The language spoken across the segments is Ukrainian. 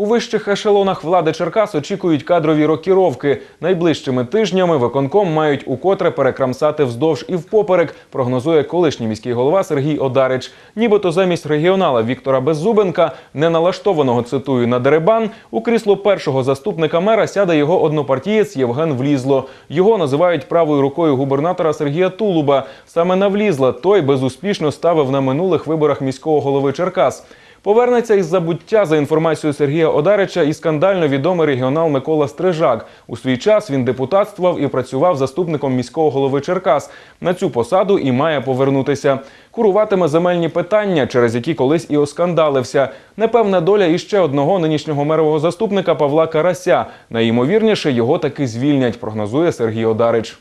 У вищих ешелонах влади Черкас очікують кадрові рокіровки. Найближчими тижнями виконком мають укотре перекрамсати вздовж і впоперек, прогнозує колишній міський голова Сергій Одарич. Нібито замість регіонала Віктора Беззубенка, неналаштованого цитую на деребан, у крісло першого заступника мера сяде його однопартієць Євген Влізло. Його називають правою рукою губернатора Сергія Тулуба. Саме на Влізла той безуспішно ставив на минулих виборах міського голови Черкас. Повернеться із забуття за інформацією Сергія Одарича і скандально відомий регіонал Микола Стрижак. У свій час він депутатствував і працював заступником міського голови Черкас. На цю посаду і має повернутися. Куруватиме земельні питання, через які колись і оскандалився. Непевна доля іще одного нинішнього мерового заступника Павла Карася. Найімовірніше його таки звільнять, прогнозує Сергій Одарич.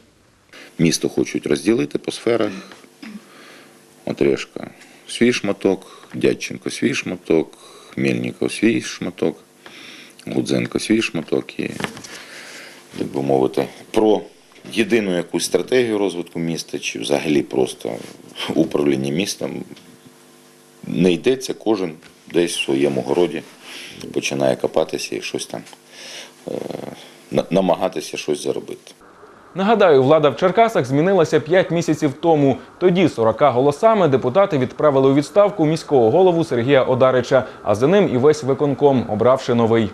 Місто хочуть розділити по сферах. От Решка свій шматок, Дядченко свій шматок, Мельников свій шматок, Гудзенко свій шматок. І, так би мовити, про єдину якусь стратегію розвитку міста чи взагалі просто управління містом не йдеться, кожен десь в своєму городі починає копатися і щось там е, намагатися щось заробити. Нагадаю, влада в Черкасах змінилася 5 місяців тому. Тоді 40 голосами депутати відправили у відставку міського голову Сергія Одарича, а за ним і весь виконком, обравши новий.